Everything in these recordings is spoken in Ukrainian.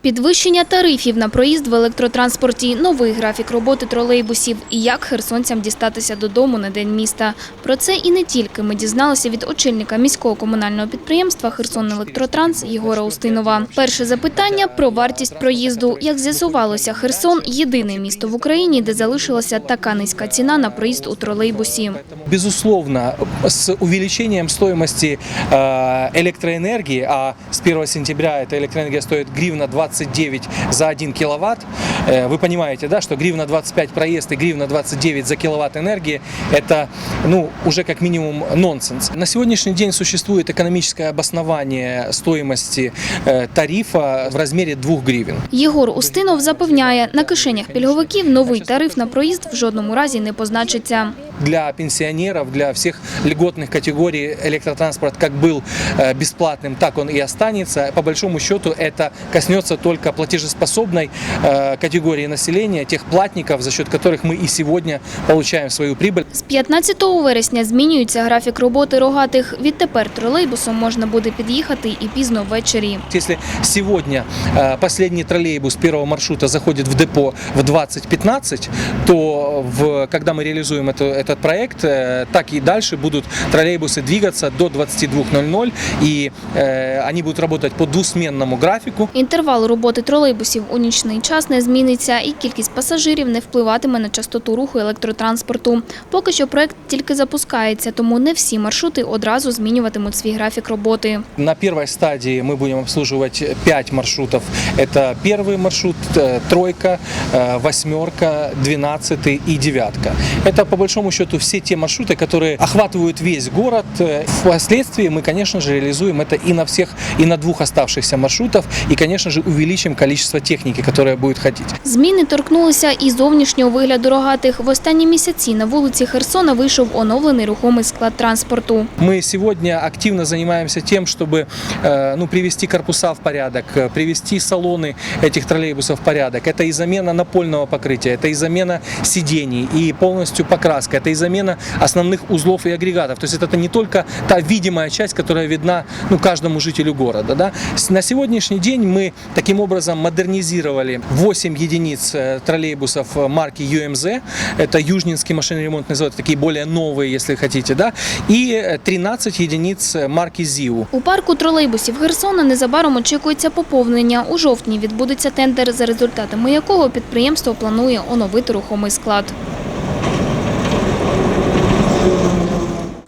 Підвищення тарифів на проїзд в електротранспорті, новий графік роботи тролейбусів і як херсонцям дістатися додому на день міста. Про це і не тільки ми дізналися від очільника міського комунального підприємства «Херсон Електротранс» Єгора Устинова. Перше запитання про вартість проїзду. Як з'ясувалося, Херсон – єдине місто в Україні, де залишилася така низька ціна на проїзд у тролейбусі. Безусловно, с увеличением стоимости э, электроэнергии, а с 1 сентября эта электроэнергия стоит гривна 29 за 1 киловатт, э, вы понимаете, да, что гривна 25 проезд и гривна 29 за киловатт энергии – это ну, уже как минимум нонсенс. На сегодняшний день существует экономическое обоснование стоимости э, тарифа в размере 2 гривен. Єгор Устинов запевняє, на кишенях пільговиків новий тариф на проїзд в жодному разі не позначиться. для пенсионеров, для всех льготных категорий электротранспорт как был э, бесплатным, так он и останется. По большому счету это коснется только платежеспособной э, категории населения, тех платников, за счет которых мы и сегодня получаем свою прибыль. З 15 вересня змінюється графік роботи рогатих. Відтепер тролейбусом можна буде під'їхати і пізно ввечері. Если сегодня э, последний троллейбус первого маршрута заходит в депо в 20.15, то в, когда мы реализуем эту- этот проект, э, так и дальше будут троллейбусы двигаться до 22.00, и э, они будут работать по двусменному графику. Інтервал роботи тролейбусів у нічний час не зміниться, і кількість пасажирів не впливатиме на частоту руху електротранспорту. Поки що проект тільки запускається, тому не всі маршрути одразу змінюватимуть свій графік роботи. На первой стадии мы будем обслуживать 5 маршрутов. Это первый маршрут, э, тройка, э, восьмерка, двенадцатый и девятка. Это по большому счету все те маршруты, которые охватывают весь город. Э, Впоследствии мы, конечно же, реализуем это и на всех, и на двух оставшихся маршрутов, и, конечно же, увеличим количество техники, которая будет ходить. Зміни торкнулися і зовнішнього вигляду рогатих. В останні місяці на вулиці Херсона вийшов оновлений рухомий склад транспорту. Мы сегодня активно занимаемся тем, чтобы э, ну, привести корпуса в порядок, э, привести салоны этих троллейбусов в порядок. Это и замена напольного покрытия, это и замена сидений, и полностью покраска, это и замена основных узлов и агрегатов. То есть это не только та видимая часть, которая видна ну, каждому жителю города. Да? С- На сегодняшний день мы таким образом модернизировали 8 единиц э, троллейбусов э, марки UMZ, это Южнинский машиноремонтный завод, такие более новые, если хотите, да, и э, 13 единиц э, марки ЗИУ. У парку тролейбусів Херсона незабаром очікується поповнення. У жовтні відбудеться тендер, за результатами якого підприємство планує оновити рухомий склад.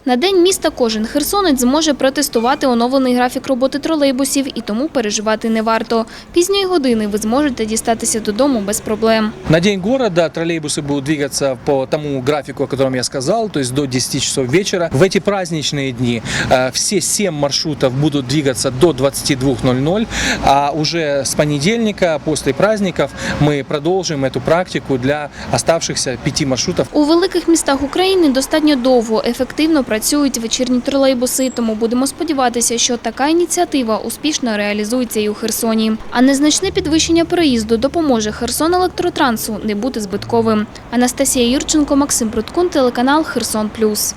На день міста кожен херсонець зможе протестувати оновлений графік роботи тролейбусів і тому переживати не варто. Пізньої години ви зможете дістатися додому без проблем. На День города троллейбусы будут двигаться по тому графику, о котором я сказал, то есть до 10 часов вечера. В эти праздничные дни э, все 7 маршрутов будут двигаться до 22.00, а уже с понедельника, после праздников, мы продолжим эту практику для оставшихся 5 маршрутов. У великих містах України достатньо довго, ефективно працюють вечірні тролейбуси, тому будемо сподіватися, що така ініціатива успішно реалізується і у Херсоні. А незначне підвищення проїзду допоможе Херсон Електротрансу не бути збитковим. Анастасія Юрченко, Максим Пруткун, телеканал Херсон Плюс.